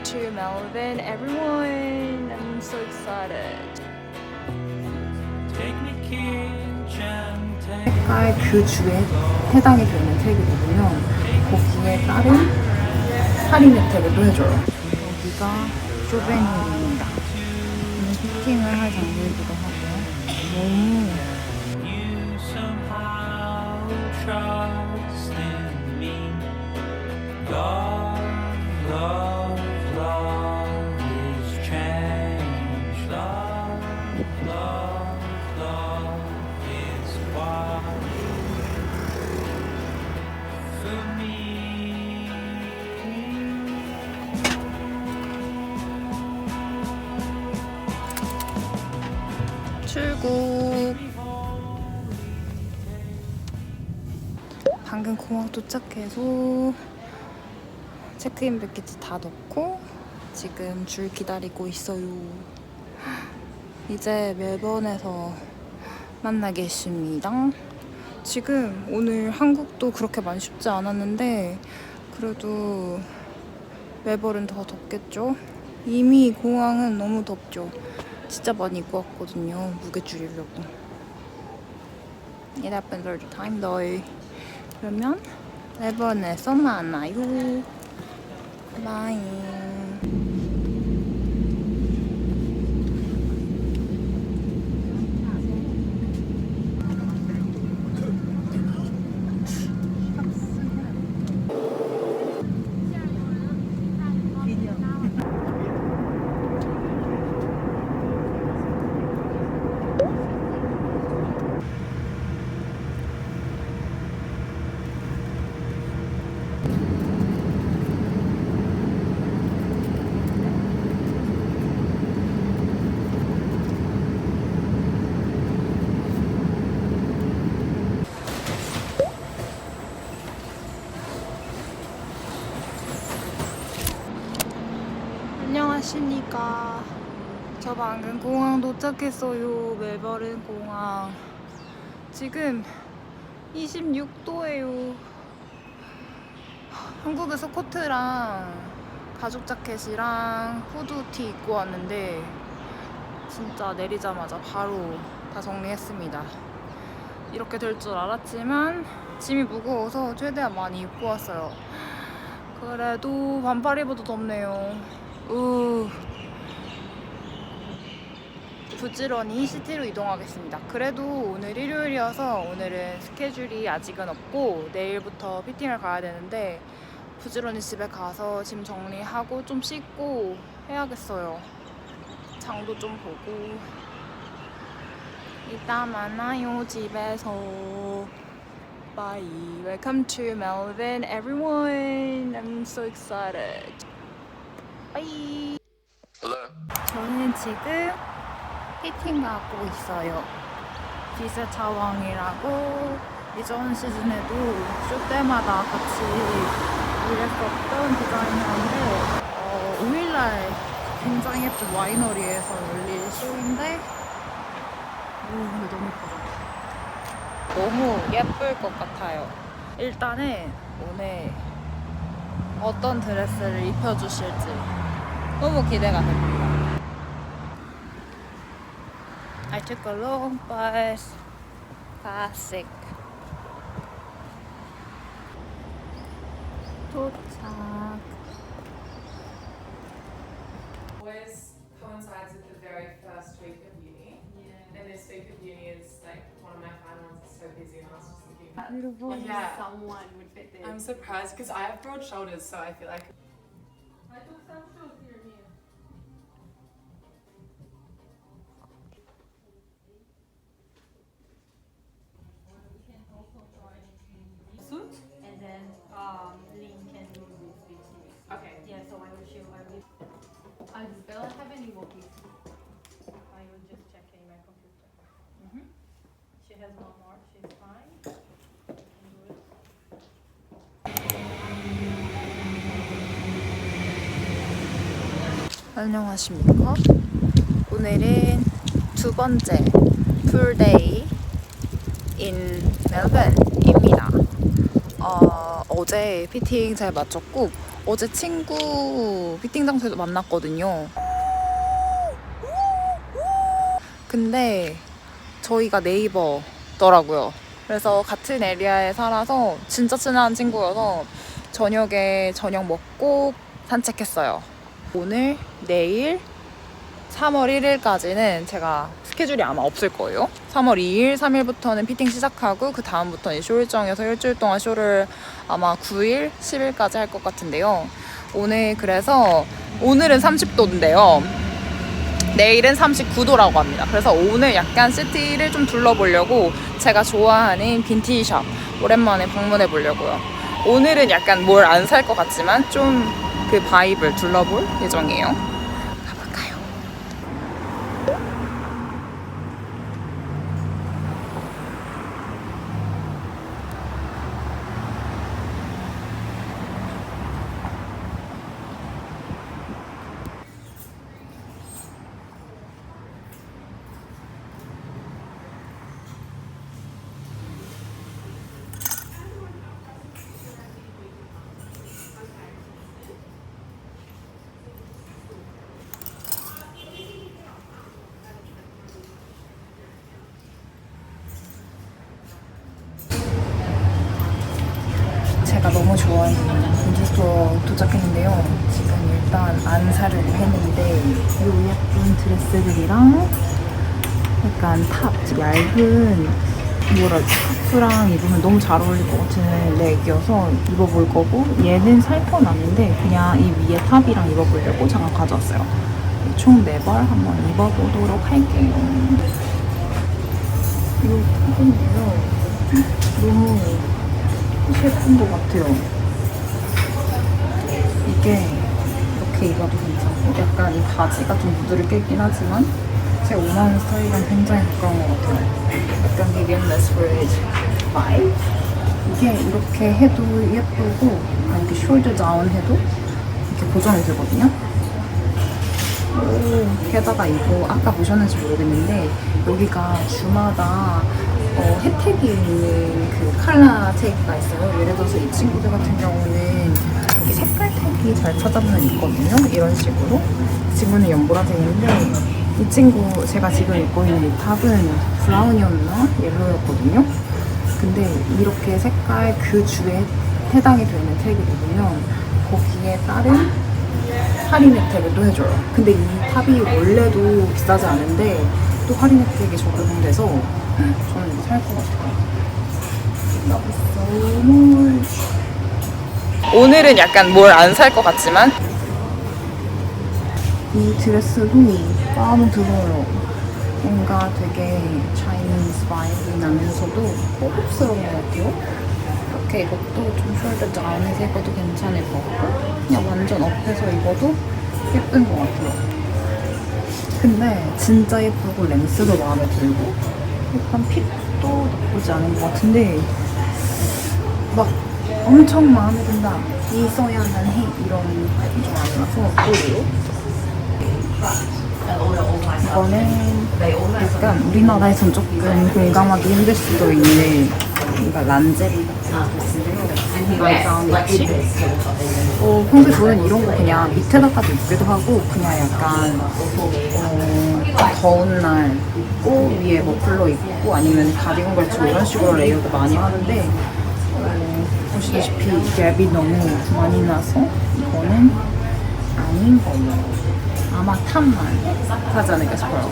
welcome to Melbourne, everyone. I'm so excited. 가의 뷰주에 해당이 되는 택이거든요. 거기에 따른 할인 혜택을 또 해줘요. 여기가 쇼베니입니다. 피팅을 할 장소이기도 하고요. 출국. 방금 공항 도착해서 체크인 백기지 다 넣고 지금 줄 기다리고 있어요. 이제 멜번에서 만나겠습니다. 지금 오늘 한국도 그렇게 많이 춥지 않았는데 그래도 멜버른 더 덥겠죠? 이미 공항은 너무 덥죠. 진짜 많이 입고 왔거든요. 무게 줄이려고. It happens all the time though. 그러면 멜번에서 만나요. 바이. 안녕하십니까. 저 방금 공항 도착했어요. 멜버른 공항. 지금 26도예요. 한국에서 코트랑 가죽 자켓이랑 후드티 입고 왔는데 진짜 내리자마자 바로 다 정리했습니다. 이렇게 될 줄 알았지만 짐이 무거워서 최대한 많이 입고 왔어요. 그래도 반팔 입어도 덥네요. 으. 부지런히 시티로 이동하겠습니다. 그래도 오늘 일요일이어서 오늘은 스케줄이 아직은 없고 내일부터 피팅을 가야 되는데 부지런히 집에 가서 짐 정리하고 좀 씻고 해야겠어요. 장도 좀 보고 이따 만나요 집에서. Bye. Welcome to Melbourne, everyone. I'm so excited. Bye. 저는 지금 피팅 가고 있어요. 기세 차왕이라고 이전 시즌에도 쇼 때마다 같이 일했었던 디자이너인데 어, 5일날 굉장히 예쁜 와이너리에서 열릴 쇼인데 오 근데 너무 예쁘다. 너무 예쁠 것 같아요. 일단은 오늘 어떤 드레스를 입혀주실지 너무 기대가 됩니다. I took a long bus. Classic. 도착. always coincides with the very first week of uni. And this week of uni is like one of my final ones. It's so busy, and I was just thinking. Beautiful. Yeah, someone would fit this. I'm surprised because I have broad shoulders, so I feel like. 안녕하십니까? 오늘은 두 번째 풀데이 인 멜번입니다. 어, 어제 피팅 잘 마쳤고 어제 친구 피팅 장소에서 만났거든요. 근데 저희가 네이버더라고요. 그래서 같은 에리아에 살아서 진짜 친한 친구여서 저녁에 저녁 먹고 산책했어요. 오늘, 내일, 3월 1일까지는 제가 스케줄이 아마 없을 거예요. 3월 2일, 3일부터는 피팅 시작하고 그 다음부터는 쇼 일정에서 일주일 동안 쇼를 아마 9일, 10일까지 할 것 같은데요. 오늘 그래서 오늘은 30도인데요. 내일은 39도라고 합니다. 그래서 오늘 약간 시티를 좀 둘러보려고 제가 좋아하는 빈티지샵 오랜만에 방문해 보려고요. 오늘은 약간 뭘 안 살 것 같지만 좀 그 바이브를 둘러볼 예정이에요. 제가 너무 좋아하는 빈티스토어 도착했는데요. 지금 일단 안 사려고 했는데 이 예쁜 드레스들이랑 약간 탑 얇은 뭐라 스카프랑 입으면 너무 잘 어울릴 것 같은 렉이어서 입어볼 거고 얘는 살건 아닌데 그냥 이 위에 탑이랑 입어보려고 잠깐 가져왔어요. 총 4벌 한번 입어보도록 할게요. 이거 탑인데요. 너무 예쁜 것 같아요. 이게 이렇게 입어도 괜찮고 약간 이 바지가 좀 무드를 깨긴 하지만 제가 원하는 스타일이랑 굉장히 가까운 것 같아요. 약간 비비안 레스브리지 바이 이게 이렇게 해도 예쁘고 이렇게 숄더 다운 해도 이렇게 고정이 되거든요. 오, 게다가 이거 아까 보셨는지 모르겠는데 여기가 주마다 어, 혜택이 있는 그 칼라 테이프가 있어요. 예를 들어서 이 친구들 같은 경우는 여기 색깔 택이 잘 찾아보면 있거든요. 이런 식으로. 이 친구는 연보라색인데 이 친구 제가 지금 입고 있는 이 탑은 브라운이었나 옐로우였거든요. 근데 이렇게 색깔 그 주에 해당이 되는 택이 되면 거기에 따른 할인 혜택을 또 해줘요. 근데 이 탑이 원래도 비싸지 않은데 또 할인 혜택이 적용돼서 저는 이거 살 것 같아요. 오늘은 약간 뭘 안 살 것 같지만 이 드레스도 마음에 들어요. 뭔가 되게 차이니즈 바이브 나면서도 고급스러운 것 같아요. 이렇게 이것도 좀 숄더 다운해서 입어도 괜찮을 것 같고 그냥 완전 업해서 입어도 예쁜 것 같아요. 근데 진짜 예쁘고 렌스도 마음에 들고 약간 핏도 나쁘지 않은 것 같은데 막 엄청 마음에 든다. 있어야만 해 이런 타입이 좀 의외로 이거는 약간 우리나라에선 조금 공감하기 힘들 수도 있는 뭔가 란제리 같은 어, 평소에 저는 이런 거 그냥 밑에다가도 입기도 하고 그냥 약간 어, 더운 날 입고 위에 머플러 입고 아니면 가디건 걸치고 이런 식으로 레이어드 많이 하는데 어, 보시다시피 갭이 너무 많이 나서 이거는 아닌 걸로 아마 탑만 사지 않을까 싶어요.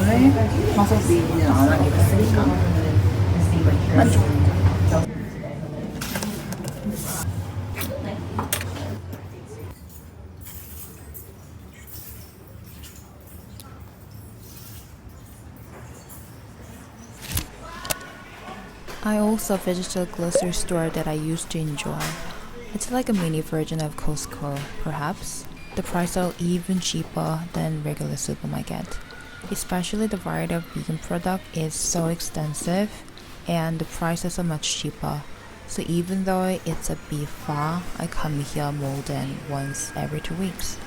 오늘 방송비는 안 하기로 했으니까. 만족 I also visited a grocery store that I used to enjoy. It's like a mini version of Costco, perhaps. The prices are even cheaper than regular supermarket. Especially the variety of vegan product is so extensive and the prices are much cheaper. So even though it's a bit far, I come here more than once every two weeks.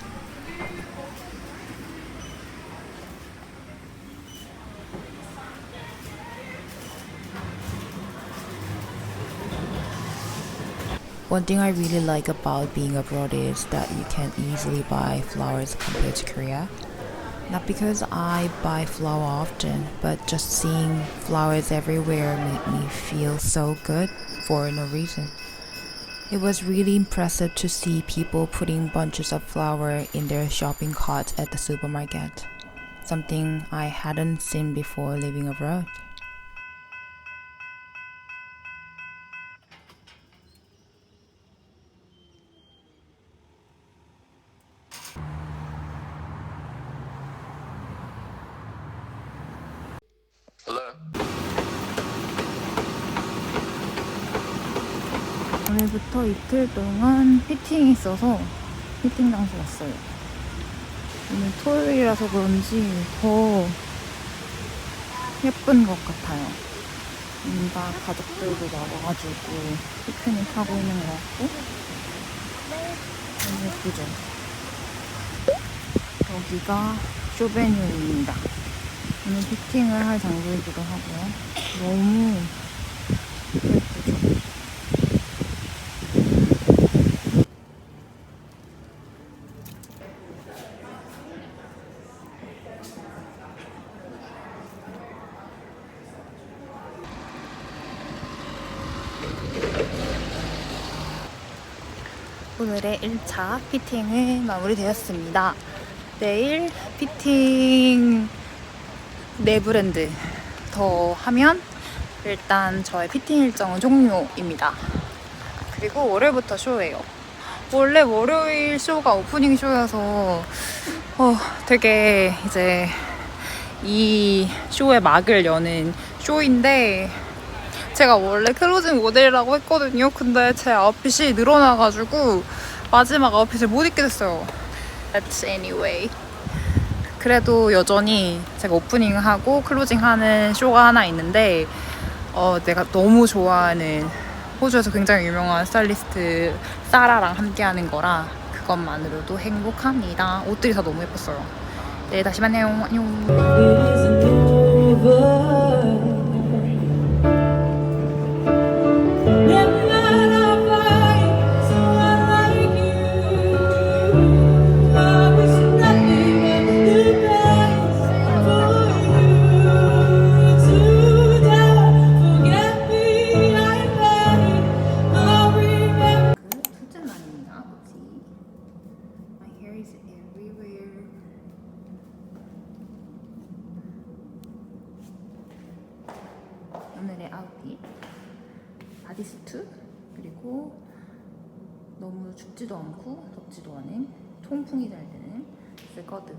One thing I really like about being abroad is that you can easily buy flowers compared to Korea. Not because I buy flower often, but just seeing flowers everywhere made me feel so good for no reason. It was really impressive to see people putting bunches of flower in their shopping carts at the supermarket. Something I hadn't seen before living abroad. 오늘부터 이틀 동안 피팅이 있어서 피팅 장소 왔어요. 오늘 토요일이라서 그런지 더 예쁜 것 같아요. 뭔가 가족들도 나와가지고 피크닉 하고 있는 것 같고 너무 예쁘죠? 여기가 쇼베뉴입니다. 오늘 피팅을 할 장소이기도 하고요. 너무 예쁘죠? 오늘의 1차 피팅은 마무리되었습니다. 내일 피팅 네 브랜드 더 하면 일단 저의 피팅 일정은 종료입니다. 그리고 월요일부터 쇼예요. 원래 월요일 쇼가 오프닝 쇼여서 어, 되게 이제 이 쇼의 막을 여는 쇼인데 제가 원래 클로징 모델이라고 했거든요. 근데 제 아웃핏이 늘어나가지고 마지막 아웃핏을 못 입게 됐어요. That's anyway. 그래도 여전히 제가 오프닝하고 클로징하는 쇼가 하나 있는데 어, 내가 너무 좋아하는 호주에서 굉장히 유명한 스타일리스트 사라랑 함께하는 거라 그것만으로도 행복합니다. 옷들이 다 너무 예뻤어요. 네, 다시 만나요. 안녕. 통풍이 잘 되는 스커트